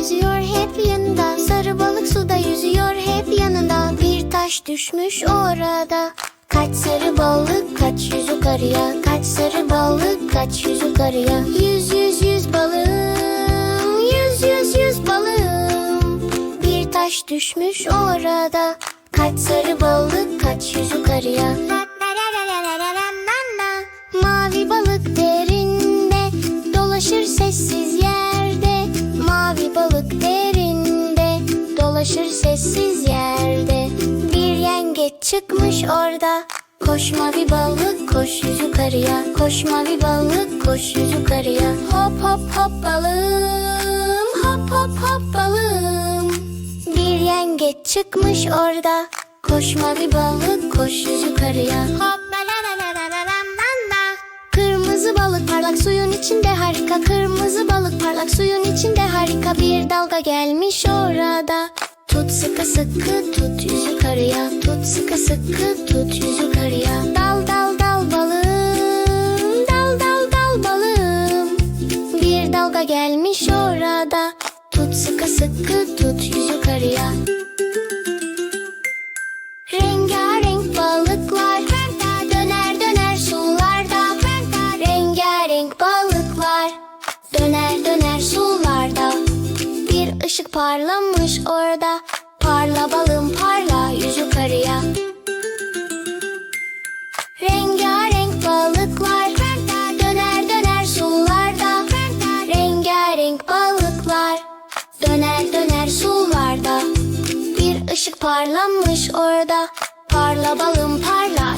geziyor hep yanında. Sarı balık suda yüzüyor hep yanında. Bir taş düşmüş orada. Kaç sarı balık kaç yüz yukarıya. Kaç sarı balık kaç yüz yukarıya. Yüz yüz yüz balığım. Yüz yüz yüz balığım. Bir taş düşmüş orada. Kaç sarı balık kaç yüz yukarıya. Balık derinde dolaşır sessiz yerde. Bir yengeç çıkmış orada. Koş mavi balık koş yüzü karıya Koş mavi balık koş yüzü karıya Hop hop hop balığım Hop hop hop balığım Bir yengeç çıkmış orada. Koş mavi balık koş yüzü karıya Hop Kırmızı balık parlak suyun içinde harika Kırmızı balık parlak suyun içinde harika Bir dalga gelmiş orada. Tut sıkı sıkı tut yüz yukarıya Tut sıkı sıkı tut yüz yukarıya Dal dal dal balığım Dal dal dal balığım Bir dalga gelmiş orada. Tut sıkı sıkı tut yüz yukarıya parlamış orada. Parla balım parla yüz yukarıya. Rengarenk balıklar döner döner sularda. Rengarenk balıklar döner döner sularda. Bir ışık parlamış orada. Parla balım parla